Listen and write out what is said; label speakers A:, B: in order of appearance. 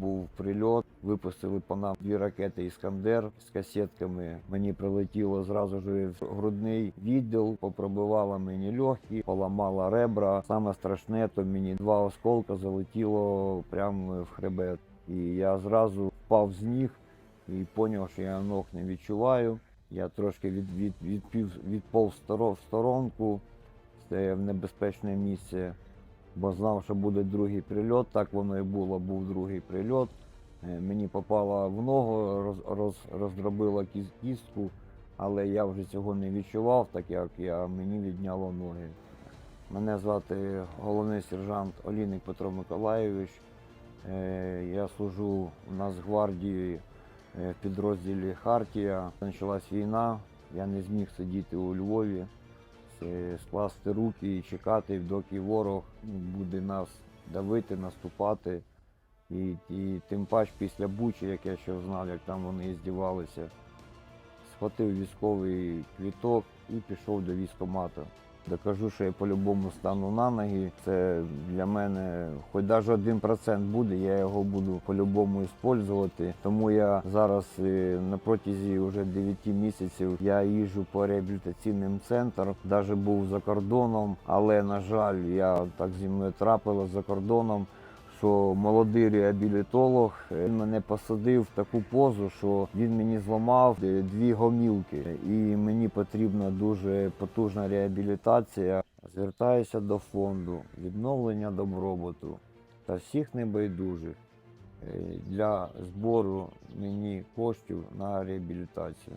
A: був прильот. Випустили по нам дві ракети Іскандер з касетками. Мені прилетіло зразу ж в грудний відділ, попробивало мені легкі, поламало ребра. Саме страшне, то мені два осколка залетіло прямо в хребет. І я зразу впав з ніг і зрозумів, що я ног не відчуваю. Я трошки від, від, відпів, відпов в в сторонку, це в небезпечне місце, бо знав, що буде другий прильот. Так воно і було, був другий прильот. Е, Мені попало в ногу, роз, роз, роздробило кістку, але я вже цього не відчував, так як я, мені відняло ноги. Мене звати головний сержант Олійник Петро Миколайович. Е, Я служу у Нацгвардії е, в підрозділі Хартія. Почалась війна, я не зміг сидіти у Львові, скласти руки і чекати, доки ворог буде нас давити, наступати. І, і тим паче після Бучі, як я ще знав, як там вони здівалися, схватив військовий квіток і пішов до військкомату. Докажу, що я по-любому стану на ноги. Це для мене, хоч навіть один процент буде, я його буду по-любому використовувати. Тому я зараз е, на протязі вже 9 місяців я їжджу по реабілітаційним центрам, навіть був за кордоном, але на жаль, я так зі мною трапило за кордоном що молодий реабілітолог е, мене посадив в таку позу, що він мені зламав е, дві гомілки, і мені потрібна дуже потужна реабілітація. Звертаюся до фонду відновлення добробуту та всіх небайдужих е, для збору мені коштів на реабілітацію.